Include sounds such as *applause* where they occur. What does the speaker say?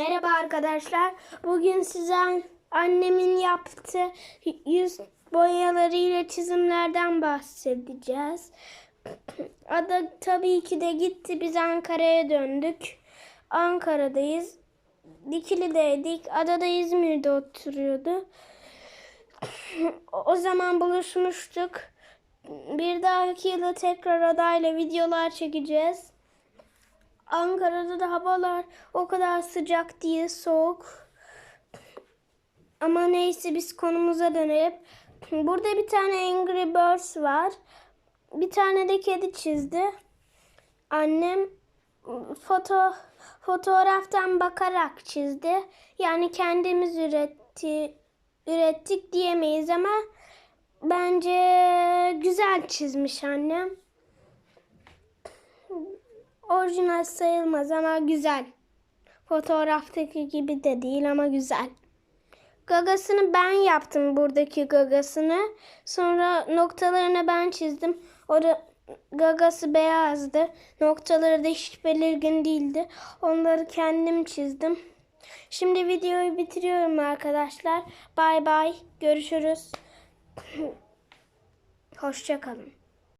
Merhaba arkadaşlar. Bugün size annemin yaptığı yüz boyalarıyla çizimlerden bahsedeceğiz. *clears throat* Ada tabii ki de gitti. Biz Ankara'ya döndük. Ankara'dayız. Dikili'deydik. Ada da İzmir'de oturuyordu. *clears throat* O zaman buluşmuştuk. Bir dahaki yıla tekrar adayla videolar çekeceğiz. Ankara'da da havalar o kadar sıcak değil, soğuk. Ama neyse biz konumuza dönelim. Burada bir tane Angry Birds var. Bir tane de kedi çizdi. Annem foto fotoğraftan bakarak çizdi. Yani kendimiz üretti ürettik diyemeyiz ama bence güzel çizmiş annem. Orijinal sayılmaz ama güzel. Fotoğraftaki gibi de değil ama güzel. Gagasını ben yaptım buradaki gagasını. Sonra noktalarını ben çizdim. O da gagası beyazdı. Noktaları da hiç belirgin değildi. Onları kendim çizdim. Şimdi videoyu bitiriyorum arkadaşlar. Bay bay. Görüşürüz. *laughs* Hoşçakalın.